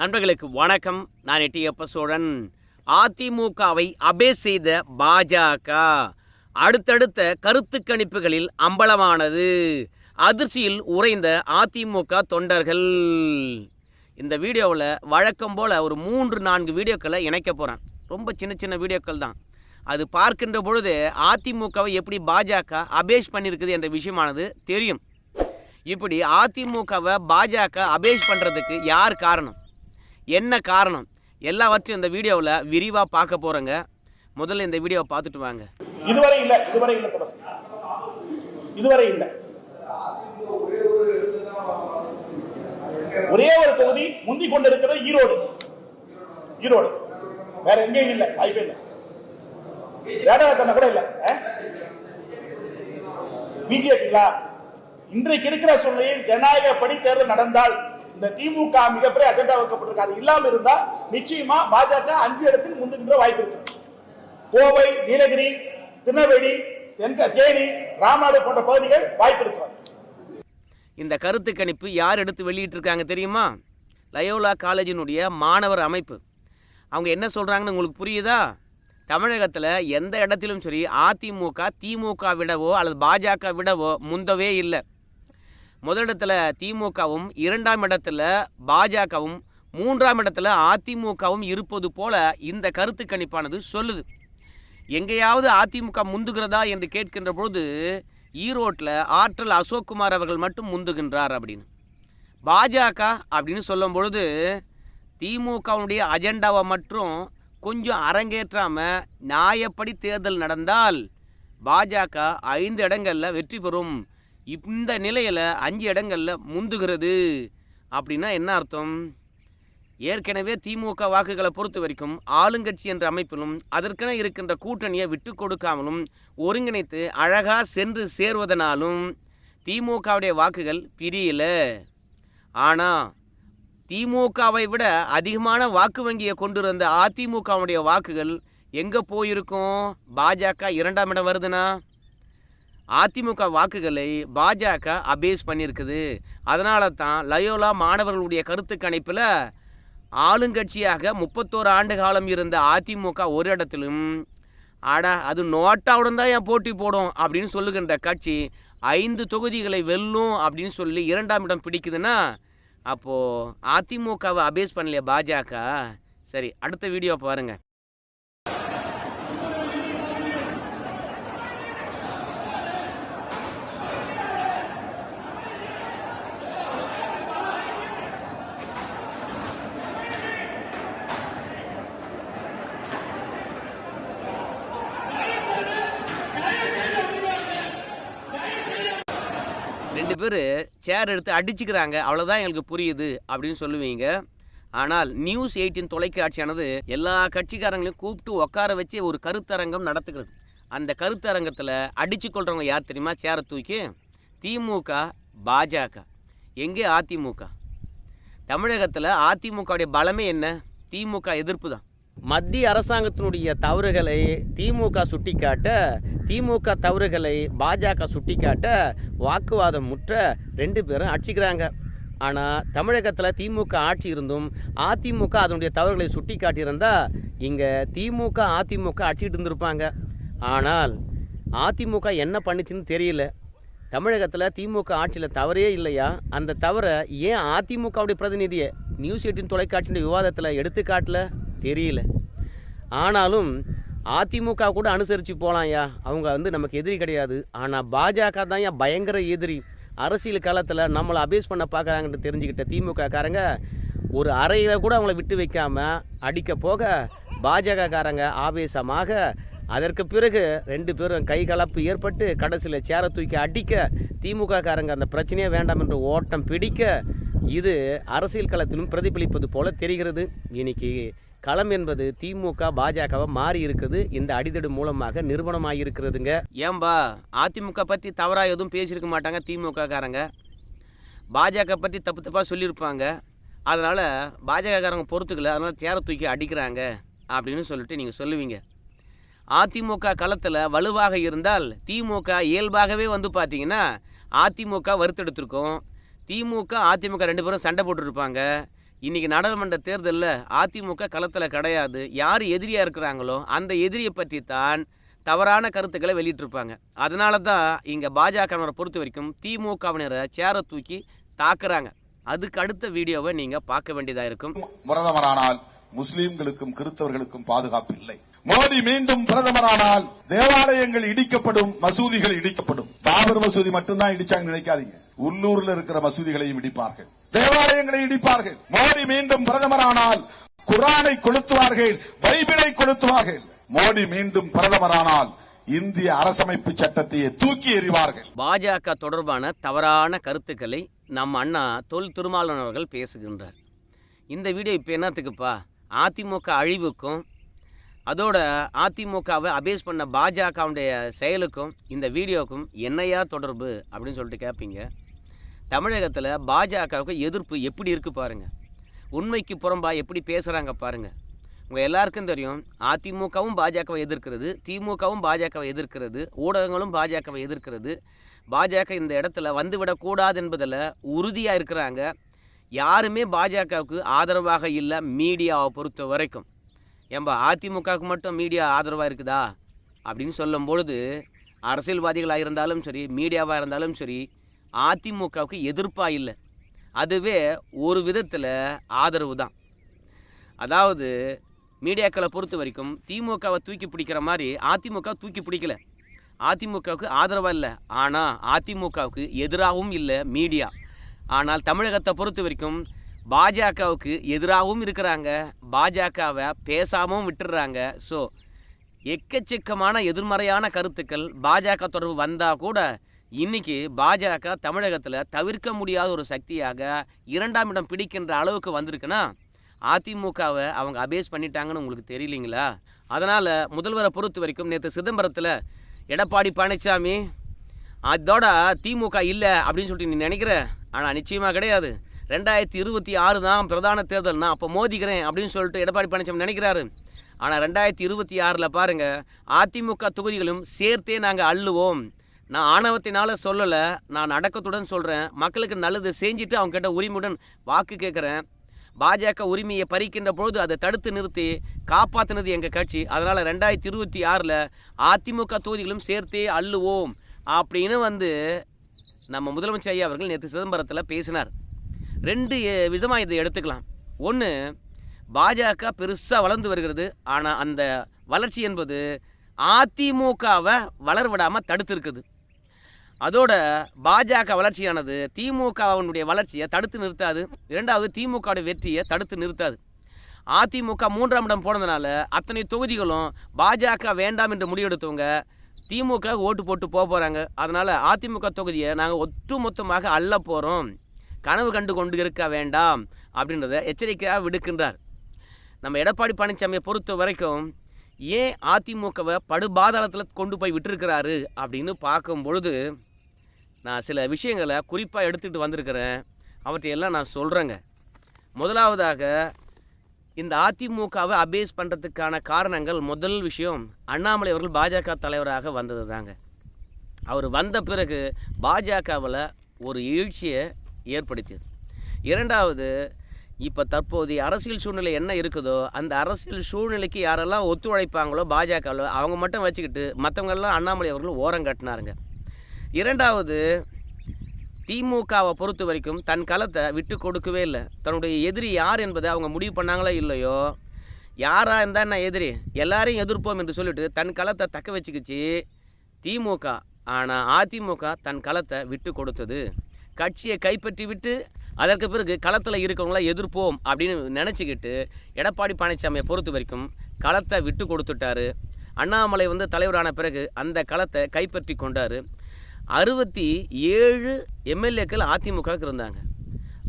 நண்பர்களுக்கு வணக்கம். நான் எட்டியப்ப சோழன் அதிமுகவை அபே செய்த பாஜக. அடுத்தடுத்த கருத்து கணிப்புகளில் அம்பலமானது. அதிர்ச்சியில் உறைந்த அதிமுக தொண்டர்கள். இந்த வீடியோவில் வழக்கம் போல் ஒரு மூன்று நான்கு வீடியோக்களை இணைக்க போகிறேன் ரொம்ப சின்ன சின்ன வீடியோக்கள் தான். அது பார்க்கின்ற பொழுது அதிமுகவை எப்படி பாஜக அபேஷ் பண்ணியிருக்குது என்ற விஷயமானது தெரியும். இப்படி அதிமுகவை பாஜக அபேஷ் பண்ணுறதுக்கு யார் காரணம்? என்ன காரணம்? எல்லாவற்றையும் இந்த வீடியோவில் விரிவாக பார்க்க போகிறோங்க முதல்ல இந்த வீடியோவை பார்த்துட்டு வாங்க. இதுவரை இல்ல இதுவரை இல்ல தொடர். இதுவரை இல்ல. ஒரே ஒரு தொகுதி முந்தி கொண்டிருக்கிறது ஈரோடு. ஈரோடு. வேற எங்கேயும் இல்ல வாய்ப்பே இல்லை. வேடாத்தன கூட இல்ல பிஜேபி இன்றைக்கு இருக்கிற சூழ்நிலையில் ஜனநாயக தேர்தல் நடந்தால் இந்த திமுக மிகப்பெரிய அஜெண்டா வைக்கப்பட்டிருக்கு அது இல்லாம இருந்தா நிச்சயமா பாஜக அஞ்சு இடத்தில் முந்துகின்ற வாய்ப்பு இருக்கு. கோவை நீலகிரி திருநெல்வேலி தென்க தேனி ராமநாடு போன்ற பகுதிகள் வாய்ப்பு இருக்கிறது இந்த கருத்து கணிப்பு யார் எடுத்து வெளியிட்டிருக்காங்க தெரியுமா? லயோலா காலேஜினுடைய மாணவர் அமைப்பு. அவங்க என்ன சொல்கிறாங்கன்னு உங்களுக்கு புரியுதா? தமிழகத்தில் எந்த இடத்திலும் சரி அதிமுக திமுக விடவோ அல்லது பாஜக விடவோ முந்தவே இல்லை. முதலிடத்தில் திமுகவும் இரண்டாம் இடத்துல பாஜகவும் மூன்றாம் இடத்துல அதிமுகவும் இருப்பது போல இந்த கருத்து கணிப்பானது சொல்லுது. எங்கேயாவது அதிமுக முந்துகிறதா என்று கேட்கின்ற பொழுது ஈரோட்டில் ஆற்றல் அசோக்குமார் அவர்கள் மட்டும் முந்துகின்றார் அப்படின்னு. பாஜக அப்படின்னு சொல்லும் பொழுது திமுகவுடைய அஜெண்டாவை மட்டும் கொஞ்சம் அரங்கேற்றாமல் நியாயப்படி தேர்தல் நடந்தால் பாஜக ஐந்து இடங்களில் வெற்றி பெறும் இந்த நிலையில் அஞ்சு இடங்களில் முந்துகிறது. அப்படின்னா என்ன அர்த்தம்? ஏற்கனவே திமுக வாக்குகளை பொறுத்த வரைக்கும் ஆளுங்கட்சி என்ற அமைப்பிலும் அதற்கென இருக்கின்ற கூட்டணியை விட்டு கொடுக்காமலும் ஒருங்கிணைத்து அழகாக சென்று சேர்வதனாலும் திமுகவுடைய வாக்குகள் பிரியல. ஆனால் திமுகவை விட அதிகமான வாக்கு வங்கியை கொண்டிருந்த அதிமுகவுடைய வாக்குகள் எங்கே போயிருக்கும்? பாஜக இரண்டாம் இடம் வருதுன்னா அதிமுக வாக்குகளை பாஜக அபேஸ் பண்ணியிருக்குது. அதனால தான் லயோலா மாணவர்களுடைய கருத்து கணிப்பில் ஆளுங்கட்சியாக முப்பத்தோரு ஆண்டு காலம் இருந்த அதிமுக ஒரு இடத்திலும் அட அது நோட்டாவுடன் தான் என் போட்டி போடும் அப்படின்னு சொல்லுகின்ற கட்சி ஐந்து தொகுதிகளை வெல்லும் அப்படின்னு சொல்லி இரண்டாம் இடம் பிடிக்குதுன்னா அப்போது அதிமுகவை அபேஸ் பண்ணலையா பாஜக? சரி அடுத்த வீடியோ பாருங்கள் ரெண்டு பேர் சேர் எடுத்து அடிச்சுக்கிறாங்க. அவ்வளோதான் எங்களுக்கு புரியுது அப்படின்னு சொல்லுவீங்க. ஆனால் நியூஸ் எயிட்டின் தொலைக்காட்சியானது எல்லா கட்சிக்காரங்களையும் கூப்பிட்டு உட்கார வச்சு ஒரு கருத்தரங்கம் நடத்துகிறது. அந்த கருத்தரங்கத்தில் அடிச்சு கொள்கிறவங்க யார் தெரியுமா? சேரை தூக்கி திமுக பாஜக. எங்கே அதிமுக? தமிழகத்தில் அதிமுகவுடைய பலமே என்ன? திமுக எதிர்ப்பு தான். மத்திய அரசாங்கத்தினுடைய தவறுகளை திமுக சுட்டிக்காட்ட திமுக தவறுகளை பாஜக சுட்டிக்காட்ட வாக்குவாதம் முற்ற ரெண்டு பேரும் அடிச்சுக்கிறாங்க. ஆனால் தமிழகத்தில் திமுக ஆட்சி இருந்தும் அதிமுக அதனுடைய தவறுகளை சுட்டி காட்டியிருந்தால் இங்கே திமுக அதிமுக அடிச்சுட்டு இருந்திருப்பாங்க. ஆனால் அதிமுக என்ன பண்ணுச்சுன்னு தெரியல. தமிழகத்தில் திமுக ஆட்சியில் தவறே இல்லையா? அந்த தவறை ஏன் அதிமுகவுடைய பிரதிநிதியை நியூஸ் எயிட்டின் தொலைக்காட்சியுடைய விவாதத்தில் எடுத்துக்காட்டல? தெரியல. ஆனாலும் அதிமுக கூட அனுசரித்து போகலாம்யா அவங்க வந்து நமக்கு எதிரி கிடையாது. ஆனால் பாஜக தான் ஏன் பயங்கர எதிரி. அரசியல் காலத்தில் நம்மளை அபேஸ் பண்ண பார்க்குறாங்கன்னு தெரிஞ்சுக்கிட்ட திமுக காரங்க ஒரு அறையில் கூட அவங்கள விட்டு வைக்காமல் அடிக்க போக பாஜக காரங்க ஆவேசமாக. அதற்கு பிறகு ரெண்டு பேரும் கை கலப்பு ஏற்பட்டு கடைசியில் சேர தூக்கி அடிக்க திமுக காரங்க அந்த பிரச்சனையே வேண்டாம் என்று ஓட்டம் பிடிக்க இது அரசியல் களத்திலும் பிரதிபலிப்பது போல தெரிகிறது. இன்னைக்கு களம் என்பது திமுக பாஜகவை மாறி இருக்குது. இந்த அடிதடு மூலமாக நிறுவனமாக இருக்கிறதுங்க ஏன்பா அதிமுக பற்றி தவறாக எதுவும் பேசியிருக்க மாட்டாங்க திமுக காரங்க பாஜக பற்றி தப்பு தப்பாக சொல்லியிருப்பாங்க. அதனால் பாஜகக்காரங்க பொறுத்துக்கல அதனால் சேர தூக்கி அடிக்கிறாங்க அப்படின்னு சொல்லிட்டு நீங்கள் சொல்லுவீங்க. அதிமுக களத்தில் வலுவாக இருந்தால் திமுக இயல்பாகவே வந்து பார்த்தீங்கன்னா அதிமுக வறுத்தெடுத்திருக்கும். திமுக அதிமுக ரெண்டு பேரும் சண்டை போட்டுருப்பாங்க. இன்றைக்கி நாடாளுமன்ற தேர்தலில் அதிமுக களத்தில் கிடையாது. யார் எதிரியாக இருக்கிறாங்களோ அந்த எதிரியை பற்றி தான் தவறான கருத்துக்களை வெளியிட்டிருப்பாங்க. அதனால தான் இங்கே பாஜகவினரை பொறுத்த வரைக்கும் திமுகவினரை சேர தூக்கி தாக்குறாங்க. அதுக்கு அடுத்த வீடியோவை நீங்கள் பார்க்க வேண்டியதாக இருக்கும். பிரதமரானால் முஸ்லீம்களுக்கும் கிறிஸ்தவர்களுக்கும் பாதுகாப்பு இல்லை. மோடி மீண்டும் பிரதமரானால் தேவாலயங்கள் இடிக்கப்படும் மசூதிகள் இடிக்கப்படும். பாபர் மசூதி மட்டும்தான் இடிச்சாங்க நினைக்காதீங்க. உள்ளூர்ல இருக்கிற மசூதிகளையும் இடிப்பார்கள். தேவாலயங்களை இடிப்பார்கள். மோடி மீண்டும் பிரதமரானால் குரானை கொளுத்துவார்கள் பைபிளை கொளுத்துவார்கள். மோடி மீண்டும் பிரதமரானால் இந்திய அரசமைப்பு சட்டத்தையே தூக்கி எறிவார்கள். பாஜக தொடர்பான தவறான கருத்துக்களை நம்ம அண்ணா தொல் திருமாவளவன் அவர்கள் பேசுகின்றார். இந்த வீடியோ இப்போ என்னத்துக்குப்பா? அதிமுக அழிவுக்கும் அதோட அதிமுகவை அபேஸ் பண்ண பாஜகவுடைய செயலுக்கும் இந்த வீடியோவுக்கும் என்னையா தொடர்பு? அப்படின்னு சொல்லிட்டு கேட்பீங்க தமிழகத்தில் பாஜகவுக்கு எதிர்ப்பு எப்படி இருக்குது பாருங்கள் உண்மைக்கு புறம்பா எப்படி பேசுகிறாங்க பாருங்கள் உங்கள் எல்லாருக்கும் தெரியும் அதிமுகவும் பாஜகவை எதிர்க்கிறது திமுகவும் பாஜகவை எதிர்க்கிறது ஊடகங்களும் பாஜகவை எதிர்க்கிறது. பாஜக இந்த இடத்துல வந்துவிடக்கூடாது என்பதில் உறுதியாக இருக்கிறாங்க. யாருமே பாஜகவுக்கு ஆதரவாக இல்லை மீடியாவை பொறுத்த வரைக்கும். ஏம்பா அதிமுகவுக்கு மட்டும் மீடியா ஆதரவாக இருக்குதா? அப்படின்னு சொல்லும் பொழுது அரசியல்வாதிகளாக இருந்தாலும் சரி மீடியாவாக இருந்தாலும் சரி அதிமுகவுக்கு எதிர்ப்பாக இல்லை. அதுவே ஒரு விதத்தில் ஆதரவு தான். அதாவது மீடியாக்களை பொறுத்த வரைக்கும் திமுகவை தூக்கி பிடிக்கிற மாதிரி அதிமுக தூக்கி பிடிக்கல. அதிமுகவுக்கு ஆதரவாக இல்லை. ஆனால் அதிமுகவுக்கு எதிராகவும் இல்லை மீடியா. ஆனால் தமிழகத்தை பொறுத்த வரைக்கும் பாஜகவுக்கு எதிராகவும் இருக்கிறாங்க. பாஜகவை பேசாமவும் விட்டுடுறாங்க ஸோ எக்கச்சக்கமான எதிர்மறையான கருத்துக்கள் பாஜக தொடர்பு வந்தால் கூட இன்னைக்கு பாஜக தமிழகத்தில் தவிர்க்க முடியாத ஒரு சக்தியாக இரண்டாம் இடம் பிடிக்கின்ற அளவுக்கு வந்திருக்குன்னா அதிமுகவை அவங்க அபேஸ் பண்ணிட்டாங்கன்னு உங்களுக்கு தெரியலீங்களா? அதனால் முதல்வரை பொறுத்த வரைக்கும் நேற்று சிதம்பரத்தில் எடப்பாடி பழனிசாமி அதோட திமுக இல்லை அப்படின்னு சொல்லிட்டு நீ நினைக்கிற? ஆனால் நிச்சயமாக கிடையாது. ரெண்டாயிரத்தி இருபத்தி ஆறு தான் பிரதான தேர்தல் நான் அப்போ மோதிக்கிறேன் அப்படின்னு சொல்லிட்டு எடப்பாடி பழனிசாமி நினைக்கிறாரு. ஆனால் ரெண்டாயிரத்தி இருபத்தி ஆறில் பாருங்கள் அதிமுக தொகுதிகளும் சேர்த்தே நாங்கள் அள்ளுவோம். நான் ஆணவத்தினால சொல்லலை நான் அடக்கத்துடன் சொல்கிறேன் மக்களுக்கு நல்லது செஞ்சுட்டு அவங்க கிட்ட உரிமையுடன் வாக்கு கேட்குறேன் பாஜக உரிமையை பறிக்கின்ற பொழுது அதை தடுத்து நிறுத்தி காப்பாற்றினது எங்கள் கட்சி. அதனால் ரெண்டாயிரத்தி இருபத்தி ஆறில் அதிமுக தொகுதிகளும் சேர்த்தே அள்ளுவோம் அப்படின்னு வந்து நம்ம முதலமைச்சர் ஐயா அவர்கள் நேற்று சிதம்பரத்தில் பேசினார். ரெண்டு விதமாக இதை எடுத்துக்கலாம். ஒன்று பாஜக பெருசாக வளர்ந்து வருகிறது. ஆனால் அந்த வளர்ச்சி என்பது அதிமுகவை வளர்விடாமல் தடுத்திருக்குது. அதோட பாஜக வளர்ச்சியானது திமுகவினுடைய வளர்ச்சியை தடுத்து நிறுத்தாது. இரண்டாவது திமுகவுடைய வெற்றியை தடுத்து நிறுத்தாது. அதிமுக மூன்றாம் இடம் போனதுனால அத்தனை தொகுதிகளும் பாஜக வேண்டாம் என்று முடிவெடுத்தவங்க திமுக ஓட்டு போட்டு போக போகிறாங்க அதனால் அதிமுக தொகுதியை நாங்கள் ஒட்டு மொத்தமாக அள்ள போகிறோம் கனவு கண்டு கொண்டு இருக்க வேண்டாம் அப்படின்றத எச்சரிக்கையாக விடுக்கின்றார். நம்ம எடப்பாடி பழனிசாமியை பொறுத்த வரைக்கும் ஏன் அதிமுகவை படுபாதாளத்தில் கொண்டு போய் விட்டுருக்கிறாரு அப்படின்னு பார்க்கும் பொழுது நான் சில விஷயங்களை குறிப்பாக எடுத்துகிட்டு வந்திருக்கிறேன். அவற்றையெல்லாம் நான் சொல்கிறேங்க முதலாவதாக இந்த அதிமுகவை அபேஸ் பண்ணுறதுக்கான காரணங்கள் முதல் விஷயம் அண்ணாமலை அவர்கள் பாஜக தலைவராக வந்தது தாங்க அவர் வந்த பிறகு பாஜகவில் ஒரு எழுச்சியை ஏற்படுத்தியது. இரண்டாவது இப்போ தற்போதைய அரசியல் சூழ்நிலை என்ன இருக்குதோ அந்த அரசியல் சூழ்நிலைக்கு யாரெல்லாம் ஒத்துழைப்பாங்களோ பாஜகவில் அவங்க மட்டும் வச்சுக்கிட்டு மற்றவங்கெல்லாம் அண்ணாமலை அவர்கள் ஓரம் கட்டினாருங்க. இரண்டாவது திமுகவை பொறுத்த வரைக்கும் தன் களத்தை விட்டு கொடுக்கவே இல்லை. தன்னுடைய எதிரி யார் என்பதை அவங்க முடிவு பண்ணாங்களோ இல்லையோ யாராக இருந்தால் என்ன எதிரி? எல்லாரையும் எதிர்ப்போம் என்று சொல்லிட்டு தன் களத்தை தக்க வச்சுக்கிச்சு திமுக. ஆனால் அதிமுக தன் களத்தை விட்டு கொடுத்தது. கட்சியை கைப்பற்றி விட்டு அதற்கு பிறகு களத்தில் இருக்கிறவங்கள எதிர்ப்போம் அப்படின்னு நினச்சிக்கிட்டு எடப்பாடி பழனிசாமியை பொறுத்த வரைக்கும் களத்தை விட்டு கொடுத்துட்டாரு. அண்ணாமலை வந்து தலைவரான பிறகு அந்த களத்தை கைப்பற்றி கொண்டார். அறுபத்தி ஏழு எம்எல்ஏக்கள் அதிமுகவுக்கு இருந்தாங்க.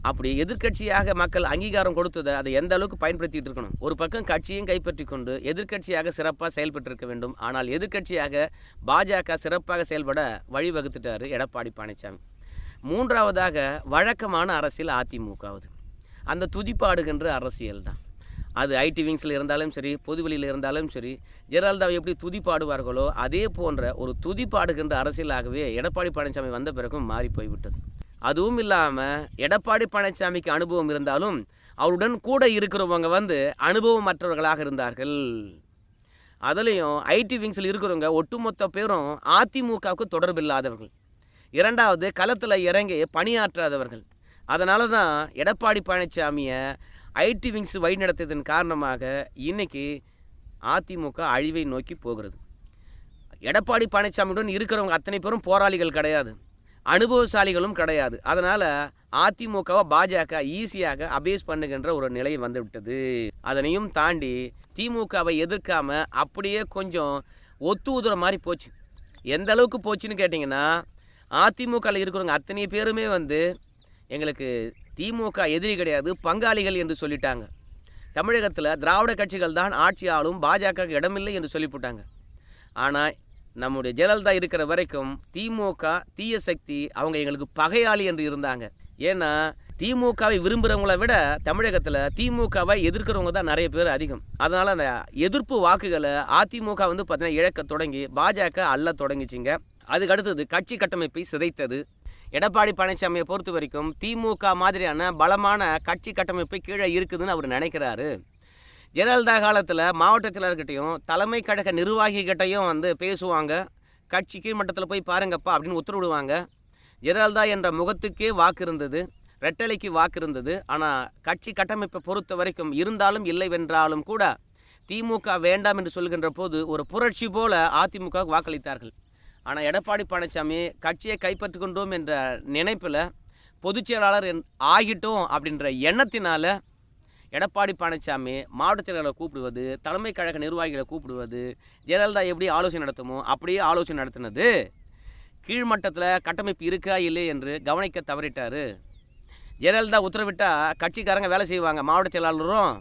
அப்படி எதிர்க்கட்சியாக மக்கள் அங்கீகாரம் கொடுத்ததை அதை எந்த அளவுக்கு பயன்படுத்திட்டு இருக்கணும்? ஒரு பக்கம் கட்சியும் கைப்பற்றி கொண்டு எதிர்க்கட்சியாக சிறப்பாக செயல்பட்டிருக்க வேண்டும். ஆனால் எதிர்க்கட்சியாக பாஜக சிறப்பாக செயல்பட வழிவகுத்துட்டார் எடப்பாடி பழனிசாமி மூன்றாவதாக வழக்கமான அரசியல் அதிமுகவுது. அந்த துதிப்பாடுகின்ற அரசியல் தான் அது ஐடி விங்ஸில் இருந்தாலும் சரி பொதுவெளியில் இருந்தாலும் சரி ஜெயலலிதாவை எப்படி துதிப்பாடுவார்களோ அதே போன்ற ஒரு துதிப்பாடுகின்ற அரசியலாகவே எடப்பாடி பழனிசாமி வந்த பிறகும் மாறி போய்விட்டது. அதுவும் இல்லாமல் எடப்பாடி பழனிசாமிக்கு அனுபவம் இருந்தாலும் அவருடன் கூட இருக்கிறவங்க வந்து அனுபவம் மற்றவர்களாக இருந்தார்கள். அதுலேயும் ஐடி விங்ஸில் இருக்கிறவங்க ஒட்டுமொத்த பேரும் அதிமுகவுக்கு தொடர்பில்லாதவர்கள் இரண்டாவது களத்தில் இறங்கி பணியாற்றாதவர்கள். அதனால தான் எடப்பாடி பழனிசாமியை ஐடி விங்ஸ் வழிநடத்தியதன் காரணமாக இன்னைக்கு அதிமுக அழிவை நோக்கி போகிறது. எடப்பாடி பழனிசாமியுடன் இருக்கிறவங்க அத்தனை பேரும் போராளிகள் கிடையாது. அனுபவசாலிகளும் கிடையாது. அதனால் அதிமுகவை பாஜக ஈஸியாக அபேஸ் பண்ணுகின்ற ஒரு நிலை வந்துவிட்டது. அதனையும் தாண்டி திமுகவை எதிர்க்காம அப்படியே கொஞ்சம் ஒத்து உதுற மாதிரி போச்சு. எந்த அளவுக்கு போச்சுன்னு கேட்டிங்கன்னா அதிமுகவில் இருக்கிறவங்க அத்தனை பேருமே வந்து எங்களுக்கு திமுக எதிரி கிடையாது பங்காளிகள் என்று சொல்லிட்டாங்க. தமிழகத்தில் திராவிட கட்சிகள் தான் ஆட்சி ஆளும் பாஜக இடமில்லை என்று சொல்லிவிட்டாங்க ஆனால் நம்முடைய ஜெயலலிதா இருக்கிற வரைக்கும் திமுக தீய சக்தி அவங்க எங்களுக்கு பகையாளி என்று இருந்தாங்க. ஏன்னா திமுகவை விரும்புகிறவங்கள விட தமிழகத்தில் திமுகவை எதிர்க்கிறவங்க தான் நிறைய பேர் அதிகம். அதனால் அந்த எதிர்ப்பு வாக்குகளை அதிமுக வந்து பார்த்திங்கன்னா இழக்க தொடங்கி பாஜக அள்ள தொடங்கிச்சிங்க. அதுக்கு அடுத்தது கட்சி கட்டமைப்பை சிதைத்தது. எடப்பாடி பழனிசாமியை பொறுத்த வரைக்கும் திமுக மாதிரியான பலமான கட்சி கட்டமைப்பு கீழே இருக்குதுன்னு அவர் நினைக்கிறாரு. ஜெயலலிதா காலத்தில் மாவட்ட செயலர்கிட்டையும் தலைமை கழக நிர்வாகிகிட்டையும் வந்து பேசுவாங்க. கட்சி கீழ்மட்டத்தில் போய் பாருங்கப்பா அப்படின்னு உத்தரவிடுவாங்க. ஜெயலலிதா என்ற முகத்துக்கே வாக்கு இருந்தது. ரெட்டலைக்கு வாக்கு இருந்தது. ஆனால் கட்சி கட்டமைப்பை பொறுத்த வரைக்கும் இருந்தாலும் இல்லைவென்றாலும் கூட திமுக வேண்டாம் என்று சொல்கின்ற போது ஒரு புரட்சி போல அதிமுக வாக்களித்தார்கள். ஆனால் எடப்பாடி பழனிசாமி கட்சியை கைப்பற்றுகின்றோம் என்ற நினைப்பில் பொதுச் செயலாளர் என்- ஆகிட்டோம் அப்படின்ற எண்ணத்தினால எடப்பாடி பழனிசாமி மாவட்ட செயலாளரை கூப்பிடுவது தலைமை கழக நிர்வாகிகளை கூப்பிடுவது ஜெயலலிதா எப்படி ஆலோசனை நடத்துமோ அப்படியே ஆலோசனை நடத்தினது. கீழ்மட்டத்தில் கட்டமைப்பு இருக்கா இல்லை என்று கவனிக்க தவறிட்டார். ஜெயலலிதா உத்தரவிட்டால் கட்சிக்காரங்க வேலை செய்வாங்க மாவட்ட செயலாளரும்.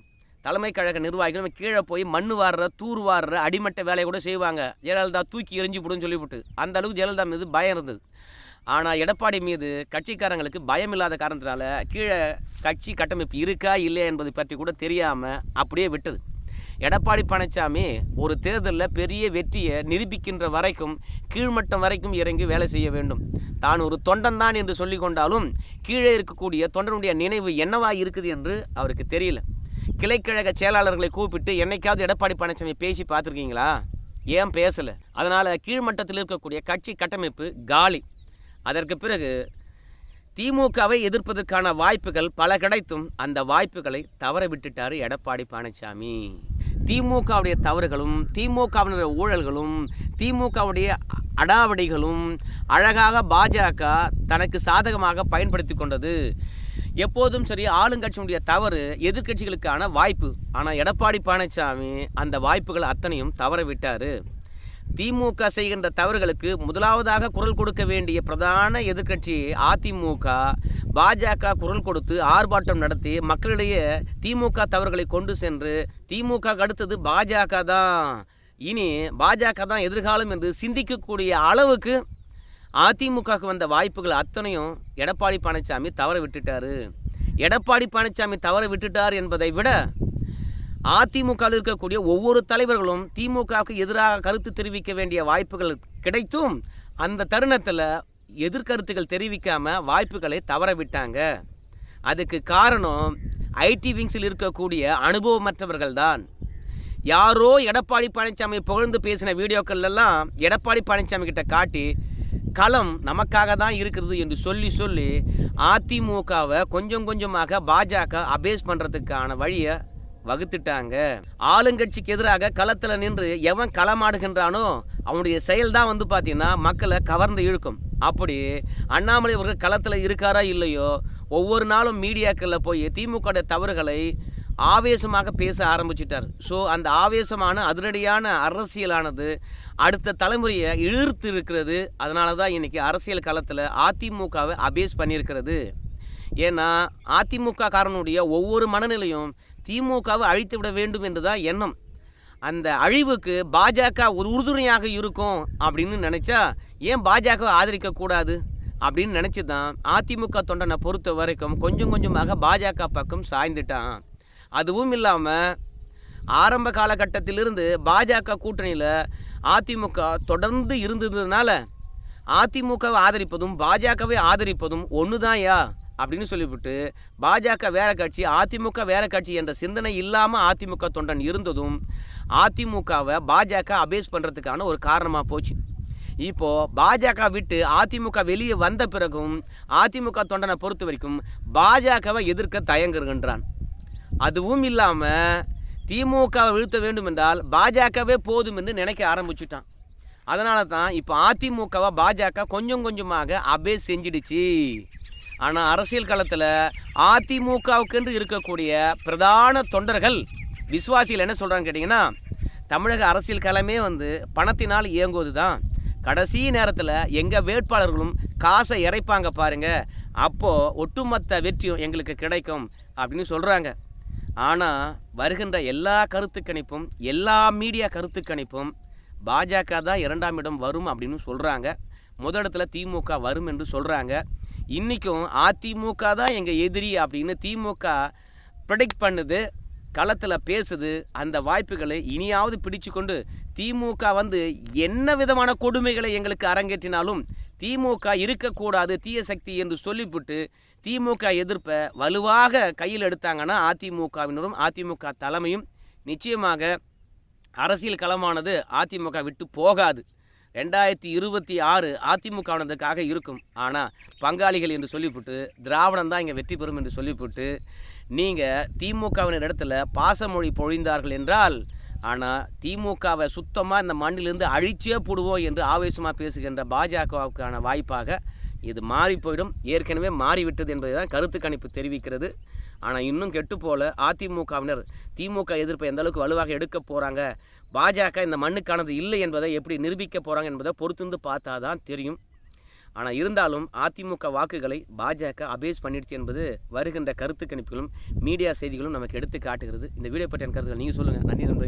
தலைமை கழக நிர்வாகிகள் கீழே போய் மண் வாடுற தூர் வாடுற அடிமட்ட வேலையை கூட செய்வாங்க. ஜெயலலிதா தூக்கி எரிஞ்சு போடுன்னு சொல்லிவிட்டு. அந்த அளவுக்கு ஜெயலலிதா மீது பயம் இருந்தது. ஆனால் எடப்பாடி மீது கட்சிக்காரங்களுக்கு பயம் இல்லாத காரணத்தினால கீழே கட்சி கட்டமைப்பு இருக்கா இல்லையா என்பதை பற்றி கூட தெரியாமல் அப்படியே விட்டது. எடப்பாடி பழனிசாமி ஒரு தேர்தலில் பெரிய வெற்றியை நிரூபிக்கின்ற வரைக்கும் கீழ்மட்டம் வரைக்கும் இறங்கி வேலை செய்ய வேண்டும். தான் ஒரு தொண்டன் தான் என்று சொல்லிக்கொண்டாலும் கீழே இருக்கக்கூடிய தொண்டனுடைய நினைவு என்னவா இருக்குது என்று அவருக்கு தெரியல. கிளைக்கழக செயலாளர்களை கூப்பிட்டு என்னைக்காவது எடப்பாடி பழனிசாமி பேசி பார்த்துருக்கீங்களா? ஏன் பேசலை? அதனால் கீழ்மட்டத்தில் இருக்கக்கூடிய கட்சி கட்டமைப்பு காலி. அதற்கு பிறகு திமுகவை எதிர்ப்பதற்கான வாய்ப்புகள் பல கிடைத்தும் அந்த வாய்ப்புகளை தவற விட்டுட்டார் எடப்பாடி பழனிசாமி. திமுகவுடைய தவறுகளும் திமுகவினுடைய ஊழல்களும் திமுகவுடைய அடாவடிகளும் அழகாக பாஜக தனக்கு சாதகமாக பயன்படுத்தி கொண்டது. எப்போதும் சரி ஆளுங்கட்சியினுடைய தவறு எதிர்க்கட்சிகளுக்கான வாய்ப்பு. ஆனால் எடப்பாடி பழனிசாமி அந்த வாய்ப்புகள் அத்தனையும் தவற விட்டார். திமுக செய்கின்ற தவறுகளுக்கு முதலாவதாக குரல் கொடுக்க வேண்டிய பிரதான எதிர்க்கட்சி அதிமுக பாஜக குரல் கொடுத்து ஆர்ப்பாட்டம் நடத்தி மக்களிடையே திமுக தவறுகளை கொண்டு சென்று திமுக அடுத்தது பாஜக தான். இனி பாஜக தான் எதிர்காலம் என்று சிந்திக்கக்கூடிய அளவுக்கு அதிமுகவுக்கு வந்த வாய்ப்புகள் அத்தனையும் எடப்பாடி பழனிசாமி தவற விட்டுட்டாரு. எடப்பாடி பழனிசாமி தவற விட்டுட்டார் என்பதை விட அதிமுகவில் இருக்கக்கூடிய ஒவ்வொரு தலைவர்களும் திமுகவுக்கு எதிராக கருத்து தெரிவிக்க வேண்டிய வாய்ப்புகள் கிடைத்தும் அந்த தருணத்தில் எதிர்கருத்துக்கள் தெரிவிக்காமல் வாய்ப்புகளை தவற விட்டாங்க. அதுக்கு காரணம் ஐடி விங்ஸில் இருக்கக்கூடிய அனுபவமற்றவர்கள் தான். யாரோ எடப்பாடி பழனிசாமி புகழ்ந்து பேசின வீடியோக்கள்லாம் எடப்பாடி பழனிசாமி கிட்ட காட்டி களம் நமக்காக தான் இருக்கிறது என்று சொல்லி சொல்லி அதிமுகவை கொஞ்சம் கொஞ்சமாக பாஜக அபேஸ் பண்ணுறதுக்கான வழியை வகுத்துட்டாங்க. ஆளுங்கட்சிக்கு எதிராக களத்தில் நின்று எவன் களமாடுகின்றானோ அவனுடைய செயல் தான் வந்து பார்த்தீங்கன்னா மக்களை கவர்ந்து இழுக்கும். அப்படி அண்ணாமலை அவர்கள் களத்தில் இருக்காரா இல்லையோ ஒவ்வொரு நாளும் மீடியாக்களில் போய் திமுக தவறுகளை ஆவேசமாக பேச ஆரம்பிச்சிட்டார். ஸோ அந்த ஆவேசமான அதிரடியான அரசியலானது அடுத்த தலைமுறையை இழுத்து இருக்கிறது அதனால தான் இன்றைக்கி அரசியல் களத்தில் அதிமுகவை அபேஸ் பண்ணியிருக்கிறது. ஏன்னா அதிமுக காரனுடைய ஒவ்வொரு மனநிலையும் திமுகவை அழித்து விட வேண்டும் என்று தான் எண்ணம். அந்த அழிவுக்கு பாஜக ஒரு உறுதுணையாக இருக்கும் அப்படின்னு நினச்சா ஏன் பாஜகவை ஆதரிக்கக்கூடாது அப்படின்னு நினச்சி தான் அதிமுக தொண்டனை பொறுத்த வரைக்கும் கொஞ்சம் கொஞ்சமாக பாஜக பக்கம் சாய்ந்துட்டான். அதுவும் இல்லாமல் ஆரம்ப காலகட்டத்திலிருந்து பாஜக கூட்டணியில் அதிமுக தொடர்ந்து இருந்ததுனால அதிமுகவை ஆதரிப்பதும் பாஜகவை ஆதரிப்பதும் ஒன்றுதான்யா அப்படின்னு சொல்லிவிட்டு பாஜக வேற கட்சி அதிமுக வேற கட்சி என்ற சிந்தனை இல்லாமல் அதிமுக தொண்டன் இருந்ததும் அதிமுகவை பாஜக அபேஸ் பண்ணுறதுக்கான ஒரு காரணமாக போச்சு. இப்போது பாஜக விட்டு அதிமுக வெளியே வந்த பிறகும் அதிமுக தொண்டனை பொறுத்த வரைக்கும் பாஜகவை எதிர்க்க தயங்குகின்றான் அதுவும் இல்லாமல் திமுகவை வீழ்த்த வேண்டும் என்றால் பாஜகவே போதும் என்று நினைக்க ஆரம்பிச்சுட்டான். அதனால தான் இப்போ அதிமுகவை பாஜக கொஞ்சம் கொஞ்சமாக அபே செஞ்சிடுச்சு. ஆனால் அரசியல் களத்தில் அதிமுகவுக்கென்று இருக்கக்கூடிய பிரதான தொண்டர்கள் விசுவாசிகள் என்ன சொல்கிறாங்க கேட்டிங்கன்னா தமிழக அரசியல் களமே வந்து பணத்தினால் இயங்குவது தான் கடைசி நேரத்தில் எங்கள் வேட்பாளர்களும் காசை இறைப்பாங்க பாருங்க. அப்போது ஒட்டுமொத்த வெற்றியும் எங்களுக்கு கிடைக்கும் அப்படின்னு சொல்கிறாங்க ஆனால் வருகின்ற எல்லா கருத்து கணிப்பும் எல்லா மீடியா கருத்து கணிப்பும் பாஜக தான் இரண்டாம் இடம் வரும் அப்படின்னு சொல்கிறாங்க முதலிடத்துல திமுக வரும் என்று சொல்கிறாங்க இன்றைக்கும் அதிமுக தான் எங்கள் எதிரி அப்படின்னு திமுக ப்ரெடிக்ட் பண்ணுது களத்தில் பேசுது. அந்த வாய்ப்புகளை இனியாவது பிடிச்சு கொண்டு திமுக வந்து என்ன விதமான கொடுமைகளை எங்களுக்கு அரங்கேற்றினாலும் திமுக இருக்கக்கூடாது தீய சக்தி என்று சொல்லிவிட்டு திமுக எதிர்ப்பை வலுவாக கையில் எடுத்தாங்கன்னா அதிமுகவினரும் அதிமுக தலைமையும் நிச்சயமாக அரசியல் களமானது அதிமுக விட்டு போகாது. ரெண்டாயிரத்தி இருபத்தி ஆறு அதிமுகவினதுக்காக இருக்கும். ஆனால் பங்காளிகள் என்று சொல்லிவிட்டு திராவிடம் தான் இங்கே வெற்றி பெறும் என்று சொல்லிவிட்டு நீங்கள் திமுகவினர் இடத்துல பாசமொழி பொழிந்தார்கள் என்றால் ஆனால் திமுகவை சுத்தமாக இந்த மண்ணிலிருந்து அழிச்சே போடுவோம் என்று ஆவேசமாக பேசுகின்ற பாஜகவுக்கான வாய்ப்பாக இது மாறி போயிடும் ஏற்கனவே மாறிவிட்டது என்பதை தான் கருத்து கணிப்பு தெரிவிக்கிறது. ஆனால் இன்னும் கெட்டு போல அதிமுகவினர் திமுக எதிர்ப்பை எந்த அளவுக்கு வலுவாக எடுக்க போகிறாங்க பாஜக இந்த மண்ணுக்கானது இல்லை என்பதை எப்படி நிரூபிக்க போகிறாங்க என்பதை பொறுத்துந்து பார்த்தா தான் தெரியும். ஆனால் இருந்தாலும் அதிமுக வாக்குகளை பாஜக அபேஸ் பண்ணிடுச்சு என்பது வருகின்ற கருத்து கணிப்புகளும் மீடியா செய்திகளும் நமக்கு எடுத்து காட்டுகிறது. இந்த வீடியோ பற்றிய கருத்துக்கள் நீங்கள் சொல்லுங்கள் நன்றி நண்பர்கள்.